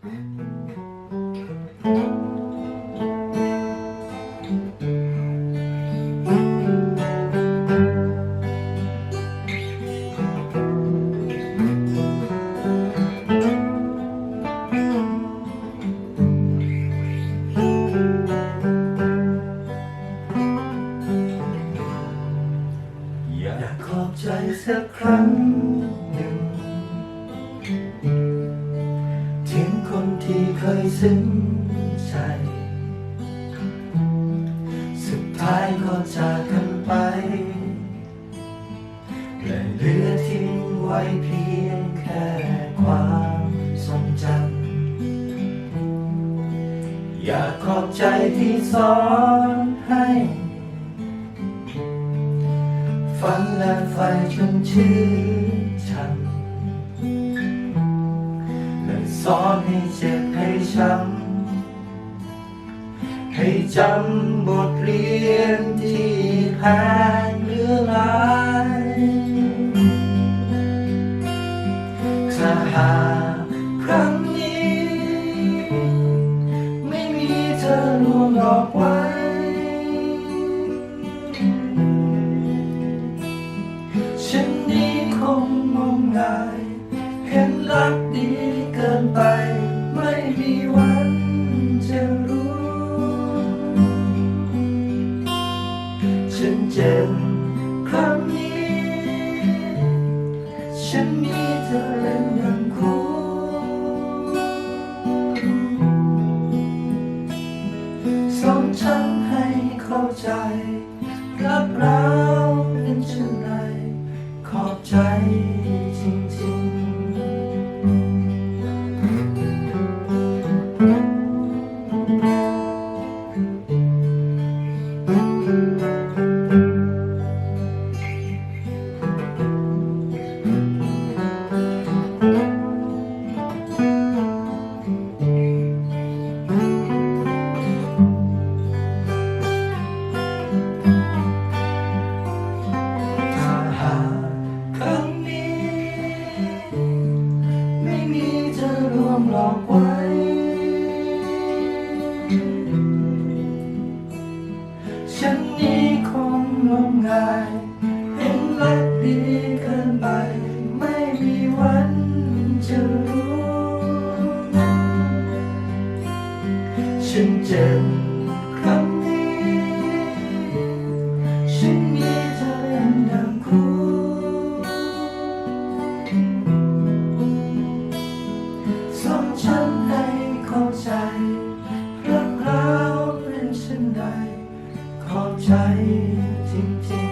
อยากขอบใจสักครั้งหนึ่ง ที่เคยซึ้งใจ สุดท้ายก็จากกันไปและเหลือทิ้งไว้เพียงแค่ความทรงจำอยากขอบใจที่สอนให้ ฝันและไฟจนชื่นชัน อนให้เจ็บให้ช้ำให้จำบทเรียนที่แพงเหลือหลายถ้าหากครั้งนี้ ไม่มีเธอลวงหลอกไว้ฉันนี้คงงมงายเห็นรักดี เกินไป ไม่มีวันจะรู้ ฉันเจ็บครั้งนี้ ฉันมีเธอเป็นอย่างคู่ สอนฉันให้เข้าใจ รักเราเป็นเช่นไร ขอบใจจริงๆ งมงาย เห็นรักดีเกินไป ไม่มีวันจะรู้ ฉันเจ็บครั้งนี้ ฉันมีเธอเป็นดังคู่ สอนฉันให้เข้าใจรักเราเป็นเช่นใดขอบใจ จริ